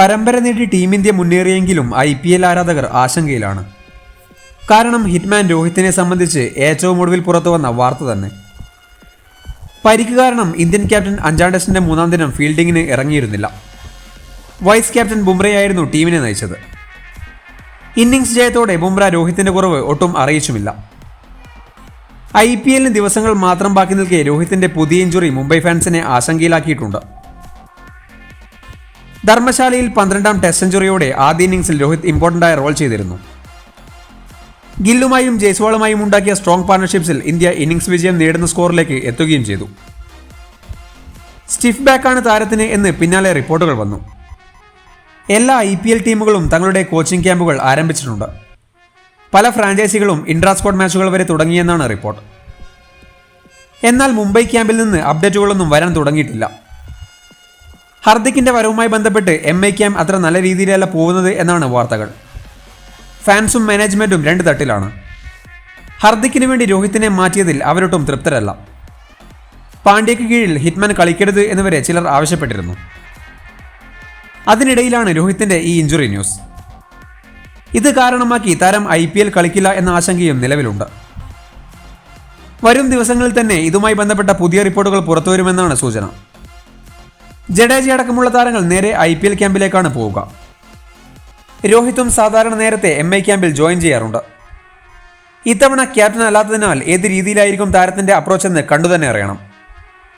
പരമ്പര നേടി team India മുന്നേറിയെങ്കിലും ഐ പി എൽ ആരാധകർ ആശങ്കയിലാണ്. കാരണം ഹിറ്റ്മാൻ രോഹിത്തിനെ സംബന്ധിച്ച് ഏറ്റവും ഒടുവിൽ പുറത്തു വന്ന വാർത്ത തന്നെ. പരിക്ക് കാരണം ഇന്ത്യൻ ക്യാപ്റ്റൻ അഞ്ചാം ടെസ്റ്റിന്റെ മൂന്നാം ദിനം ഫീൽഡിങ്ങിന് ഇറങ്ങിയിരുന്നില്ല. വൈസ് ക്യാപ്റ്റൻ ബുംറയായിരുന്നു ടീമിനെ നയിച്ചത്. ഇന്നിംഗ്സ് ജയത്തോടെ ബുംറ രോഹിത്തിന്റെ കുറവ് ഒട്ടും അറിയിച്ചുമില്ല. ഐ പി എല്ലിന് ദിവസങ്ങൾ മാത്രം ബാക്കി നിൽക്കെ രോഹിത്തിന്റെ പുതിയ ഇഞ്ചുറി മുംബൈ ഫാൻസിനെ ആശങ്കയിലാക്കിയിട്ടുണ്ട്. ധർമ്മശാലയിൽ പന്ത്രണ്ടാം ടെസ്റ്റ് സെഞ്ചുറിയോടെ ആദ്യ ഇന്നിംഗ്സിൽ രോഹിത് ഇമ്പോർട്ടന്റായ റോൾ ചെയ്തിരുന്നു. ഗില്ലുമായും ജയ്സ്വാളുമായും ഉണ്ടാക്കിയ സ്ട്രോങ് പാർട്ണർഷിപ്സിൽ ഇന്ത്യ ഇന്നിംഗ്സ് വിജയം നേടുന്ന സ്കോറിലേക്ക് എത്തുകയും ചെയ്തു. സ്റ്റിഫ് ബാക്കാണ് താരത്തിന് എന്ന് പിന്നാലെ റിപ്പോർട്ടുകൾ വന്നു. എല്ലാ ഐ പി എൽ ടീമുകളും തങ്ങളുടെ കോച്ചിംഗ് ക്യാമ്പുകൾ ആരംഭിച്ചിട്ടുണ്ട്. പല ഫ്രാഞ്ചൈസികളും ഇൻട്രാ സ്ക്വാഡ് മാച്ചുകൾ വരെ തുടങ്ങിയെന്നാണ് റിപ്പോർട്ട്. എന്നാൽ മുംബൈ ക്യാമ്പിൽ നിന്ന് അപ്ഡേറ്റുകളൊന്നും വരാൻ തുടങ്ങിയിട്ടില്ല. ഹർദിക്കിന്റെ വരവുമായി ബന്ധപ്പെട്ട് എം ഐ ക്യാം അത്ര നല്ല രീതിയിലല്ല പോകുന്നത് എന്നാണ് വാർത്തകൾ. ഫാൻസും മാനേജ്മെന്റും രണ്ട് തട്ടിലാണ്. ഹർദിക്കിന് വേണ്ടി രോഹിത്തിനെ മാറ്റിയതിൽ അവരൊട്ടും തൃപ്തരല്ല. പാണ്ഡ്യയ്ക്ക് കീഴിൽ ഹിറ്റ്മാൻ കളിക്കരുത് എന്നിവരെ ചിലർ ആവശ്യപ്പെട്ടിരുന്നു. അതിനിടയിലാണ് രോഹിത്തിന്റെ ഈ ഇഞ്ചുറി ന്യൂസ്. ഇത് കാരണമാക്കി താരം ഐ പി എൽ കളിക്കില്ല എന്ന ആശങ്കയും നിലവിലുണ്ട്. വരും ദിവസങ്ങളിൽ തന്നെ ഇതുമായി ബന്ധപ്പെട്ട പുതിയ റിപ്പോർട്ടുകൾ പുറത്തുവരുമെന്നാണ് സൂചന. ജഡേജ അടക്കമുള്ള താരങ്ങൾ നേരെ ഐ പി എൽ ക്യാമ്പിലേക്കാണ് പോവുക. രോഹിത്തും സാധാരണ നേരത്തെ എം ഐ ക്യാമ്പിൽ ജോയിൻ ചെയ്യാറുണ്ട്. ഇത്തവണ ക്യാപ്റ്റൻ അല്ലാത്തതിനാൽ ഏത് രീതിയിലായിരിക്കും താരത്തിന്റെ അപ്രോച്ച് എന്ന് കണ്ടുതന്നെ അറിയണം.